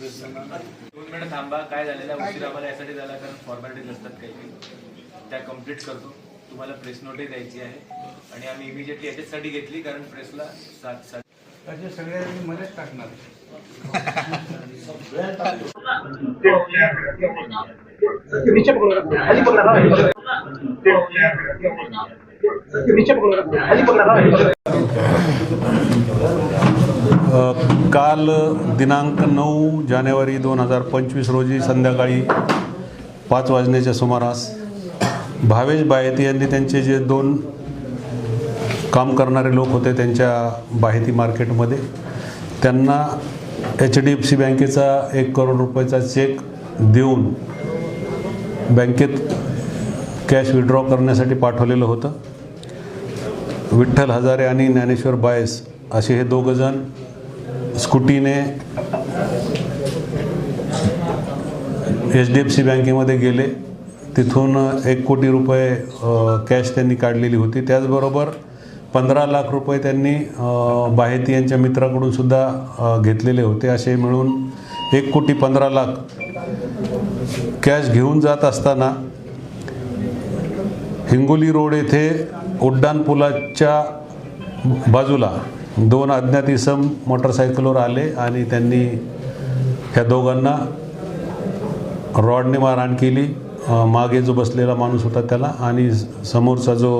दोन मिनिटं थांबा काय झालेला उशीर आम्हाला यासाठी झाला कारण फॉर्मॅलिटीज असतात काही काही. त्या कंप्लीट करतो. तुम्हाला प्रेस नोटीस द्यायची आहे. आणि आम्ही इमिजिएटली याच्यासाठी घेतली कारण प्रेसला सात सात सगळ्यांनी मध्येच टाकणार. नीचे पकड़ो काल दिनांक नऊ जानेवारी दोन हजार पंचवीस रोजी संध्याकाळी पाच वाजण्याच्या सुमारास भावेश बायती यांनी त्यांचे जे दोन काम करणारे लोक होते त्यांच्या बाहेती मार्केटमध्ये त्यांना एच डी एफ सी बँकेचा एक करोड रुपयाचा चेक देऊन बँकेत कॅश विड्रॉ करण्यासाठी पाठवलेलं होतं. विठ्ठल हजारे आणि ज्ञानेश्वर बायस असे हे दोघंजण स्कूटीने एच डी एफ सी बँकेमध्ये गेले. तिथून एक कोटी रुपये कॅश त्यांनी काढलेली होती. त्याचबरोबर पंधरा लाख रुपये त्यांनी बाहेती यांच्या मित्राकडून सुद्धा घेतलेले होते. असे मिळून एक कोटी पंधरा लाख कॅश घेऊन जात असताना हिंगोली रोड येथे उड्डाणपुलाच्या बाजूला दोन अज्ञात इसम मोटरसायकलवर आले आणि त्यांनी ह्या दोघांना रॉडने मारहाण केली. मागे जो बसलेला माणूस होता त्याला आणि समोरचा जो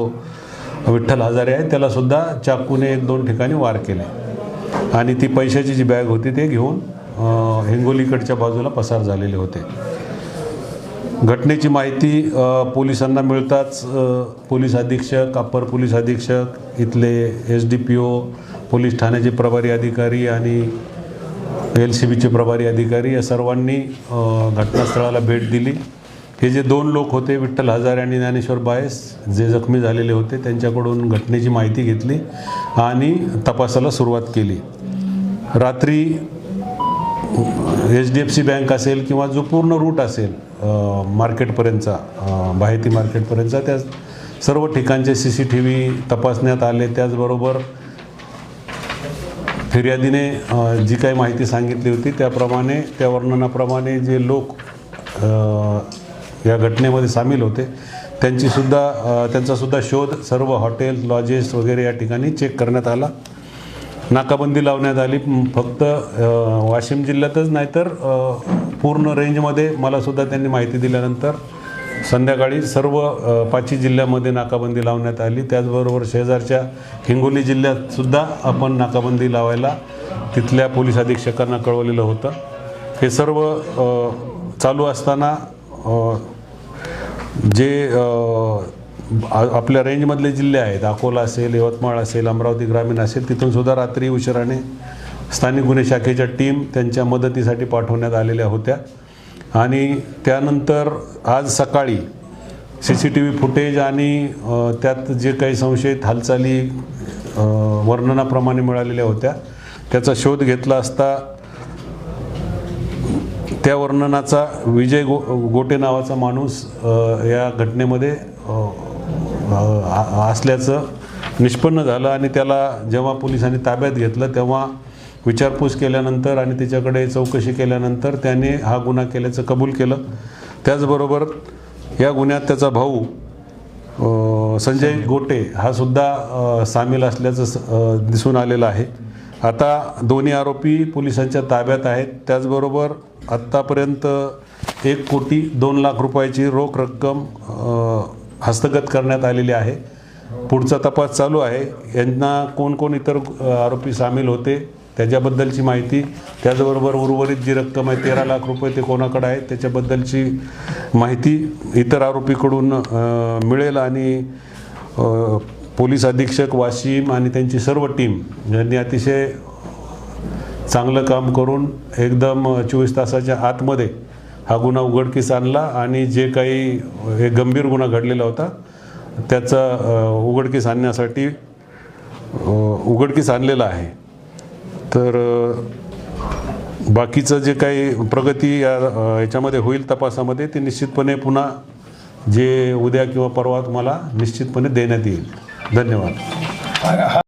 विठ्ठल हजारे आहे त्यालासुद्धा चाकूने एक दोन ठिकाणी वार केले. आणि ती पैशाची जी बॅग होती ते घेऊन हिंगोलीकडच्या बाजूला पसार झालेले होते. घटनेची माहिती पोलिसांना मिळताच पोलीस अधीक्षक अप्पर पोलीस अधीक्षक इथले S D P O police ठाण्याचे प्रभारी अधिकारी आणि एल सी बीचे प्रभारी अधिकारी या सर्वांनी घटनास्थळाला भेट दिली. हे जे दोन लोक होते विठ्ठल हजारे आणि ज्ञानेश्वर बायस जे जखमी झालेले होते त्यांच्याकडून घटनेची माहिती घेतली आणि तपासाला सुरुवात केली. रात्री H D F C bank असेल किंवा जो पूर्ण रूट असेल मार्केटपर्यंतचा बाहेती मार्केटपर्यंतचा त्या सर्व ठिकाणचे सी सी टी व्ही तपासण्यात आले. त्याचबरोबर फिर्यादीने जी काही माहिती सांगितली होती त्याप्रमाणे त्या वर्णनाप्रमाणे जे लोक या घटनेमध्ये सामील होते त्यांचीसुद्धा त्यांचासुद्धा शोध सर्व हॉटेल लॉजेस वगैरे या ठिकाणी चेक करण्यात आला. नाकाबंदी लावण्यात आली फक्त वाशिम जिल्ह्यातच नाही तर पूर्ण रेंजमध्ये मलासुद्धा त्यांनी माहिती दिल्यानंतर संध्याकाळी सर्व पाचही जिल्ह्यामध्ये नाकाबंदी लावण्यात आली. त्याचबरोबर शेजारच्या हिंगोली जिल्ह्यातसुद्धा आपण नाकाबंदी लावायला तिथल्या पोलीस अधीक्षकांना कळवलेलं होतं. हे सर्व चालू असताना जे आपल्या रेंजमधले जिल्हे आहेत अकोला असेल यवतमाळ असेल अमरावती ग्रामीण असेल तिथूनसुद्धा रात्री उशिराने स्थानिक गुन्हे शाखेच्या टीम त्यांच्या मदतीसाठी पाठवण्यात आलेल्या होत्या. आणि त्यानंतर आज सकाळी C C T V footage आणि त्यात जे काही संशयित हालचाली वर्णनाप्रमाणे मिळालेल्या होत्या त्याचा शोध घेतला असता त्या वर्णनाचा विजय गो गोटे नावाचा माणूस या घटनेमध्ये असल्याचं निष्पन्न झालं आणि त्याला जेव्हा पोलिसांनी ताब्यात घेतलं तेव्हा विचारपूस केल्यानंतर आणि त्याच्याकडे चौकशी केल्यानंतर त्याने हा गुन्हा केल्याचं कबूल केलं. त्याचबरोबर या गुन्ह्यात त्याचा भाऊ संजय गोटे हा सुद्धा सामील असल्याचं स- दिसून आलेलं आहे. आता दोन्ही आरोपी पोलिसांच्या ताब्यात आहेत. त्याचबरोबर आत्तापर्यंत एक कोटी दोन लाख रुपयाची रोख रक्कम हस्तगत करण्यात आलेली आहे. पुढचा तपास चालू आहे. यांना कोण कोण इतर आरोपी सामील होते? त्याच्याबद्दलची माहिती त्याचबरोबर उर्वरित जी रक्कम आहे तेरा लाख रुपये ते कोणाकडे आहे त्याच्याबद्दलची माहिती इतर आरोपीकडून मिळेल आणि पोलीस अधीक्षक वाशिम आणि त्यांची सर्व टीम यांनी अतिशय चांगलं काम करून एकदम चोवीस तासाच्या आतमध्ये हा गुन्हा उघडकीस आणला आणि जे काही हे गंभीर गुन्हा घडलेला होता त्याचा उघडकीस आणण्यासाठी उघडकीस आणलेला आहे. तर बाकीचं जे काही प्रगती या याच्यामध्ये होईल तपासामध्ये ते निश्चितपणे पुन्हा जे उद्या किंवा परवा तुम्हाला निश्चितपणे देण्यात येईल. धन्यवाद.